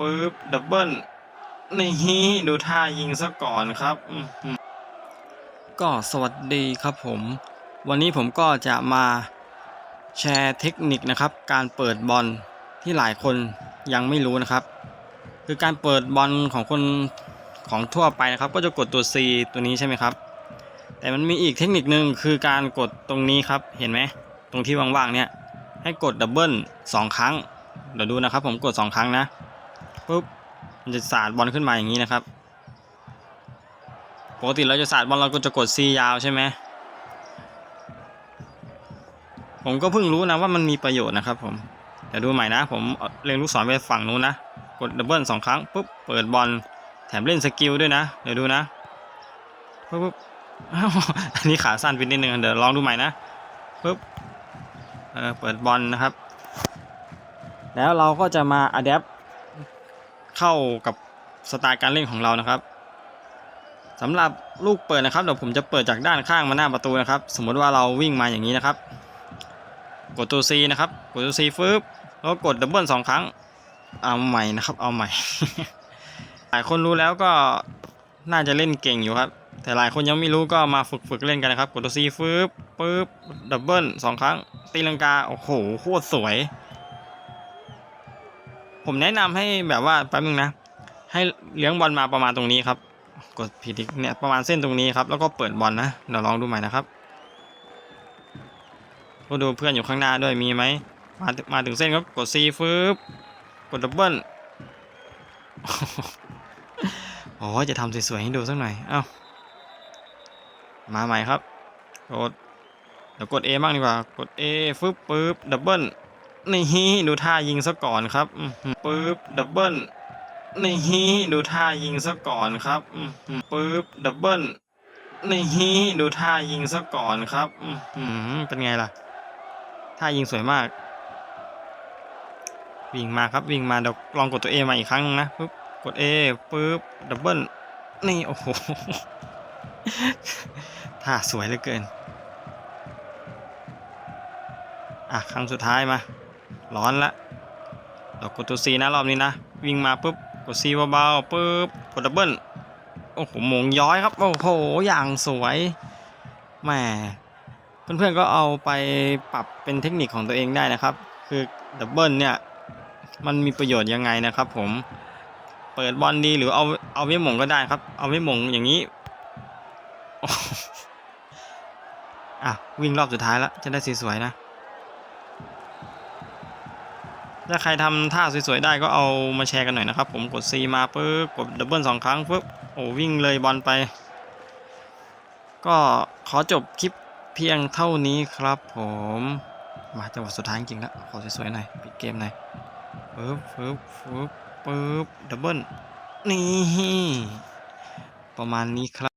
ปึ๊บดับเบิลนี่ดูท่ายิงซะก่อนครับ ก็สวัสดีครับผม วันนี้ผมก็จะมาแชร์เทคนิคนะครับ การเปิดบอลที่หลายคนยังไม่รู้นะครับ คือการเปิดบอลของคนของทั่วไปนะครับ ก็จะกดตัว C ตัวนี้ใช่ไหมครับ แต่มันมีอีกเทคนิคนึงคือการกดตรงนี้ครับ เห็นไหมตรงที่ว่างๆเนี่ยให้กดดับเบิลสองครั้งเดี๋ยวดูนะครับ ผมกดสองครั้งนะ ปุ๊บมันจะสาดบอลขึ้นมาอย่างนี้นะครับปกติเราจะสาดบอลเราก็จะกด C ยาวใช่ไหมผมก็เพิ่งรู้นะว่ามันมีประโยชน์นะครับผมเดี๋ยวดูใหม่นะ ผมเล็งลูกศรไปฝั่งนู้นนะ กดดับเบิลสองครั้งปุ๊บเปิดบอลแถมเล่นสกิลด้วยนะ เดี๋ยวดูนะปุ๊บปุ๊บอันนี้ขาสั้นไปนิดนึงเดี๋ยวลองดูใหม่นะปุ๊บเออเปิดบอลนะครับ แล้วเราก็จะมาอัดแอป เข้ากับสไตล์การเล่นของเรานะครับสำหรับลูกเปิดนะครับเดี๋ยวผมจะเปิดจากด้านข้างมาหน้าประตูนะครับ สมมติว่าเราวิ่งมาอย่างนี้นะครับ กดตัว C นะครับ กดตัว C ฟึบแล้วกดดับเบิลสองครั้ง เอาใหม่นะครับ เอาใหม่ หลายคนรู้แล้วก็น่าจะเล่นเก่งอยู่ครับ แต่หลายคนยังไม่รู้ก็มาฝึกฝึกเล่นกันนะครับ กดตัว C ฟึบปึ๊บดับเบิลสองครั้งตีลังกา โอ้โหโคตรสวย ผมแนะนำให้แบบว่าแป๊บนึงนะ ให้เลี้ยงบอลมาประมาณตรงนี้ครับ กดผิดอีกเนี่ยประมาณเส้นตรงนี้ครับ แล้วก็เปิดบอลนะเดี๋ยวลองดูใหม่นะครับก็ดูเพื่อนอยู่ข้างหน้าด้วยมีไหมมามาถึงเส้นก็กด C ฟึบกดดับเบิลโอ้จะทำสวยๆให้ดูสักหน่อย เอ้า มาใหม่ครับ กด เดี๋ยวกด A บ้างดีกว่า กด A ฟึบปึ๊บ ดับเบิล นี่ดูท่ายิงซะก่อนครับปึ๊บดับเบิลนี่ดูท่ายิงซะก่อนครับปึ๊บดับเบิลนี่ดูท่ายิงซะก่อนครับเป็นไงล่ะท่ายิงสวยมาก วิ่งมาครับวิ่งมาเดี๋ยวลองกดตัว A มาอีกครั้งนะปึ๊บกด A ปึ๊บดับเบิลนี่โอ้โหท่าสวยเหลือเกินอะครั้งสุดท้ายมา ร้อนละเรากดตัว C นะรอบนี้นะ วิ่งมาปุ๊บกด C เบาๆปุ๊บกดดับเบิลโอ้โหหมงย้อยครับโอ้โหอย่างสวยแหมเพื่อนๆก็เอาไปปรับเป็นเทคนิคของตัวเองได้นะครับ คือดับเบิลเนี่ยมันมีประโยชน์ยังไงนะครับ ผมเปิดบอลดีหรือเอาเอาไว้หมงก็ได้ครับ เอาไว้หมงอย่างนี้อะวิ่งรอบสุดท้ายแล้วจะได้สวยๆนะ ถ้าใครทำท่าสวยๆได้ก็เอามาแชร์กันหน่อยนะครับ ผมกด C มาปุ๊บกดดับเบิลสองครั้งปุ๊บโอ้วิ่งเลยบอลไป ก็ขอจบคลิปเพียงเท่านี้ครับ ผมมาจังหวะสุดท้ายจริงแล้วขอสวยๆหน่อยปิดเกมหน่อยปึ๊บปึ๊บปึ๊บปึ๊บดับเบิลนี่ประมาณนี้ครับ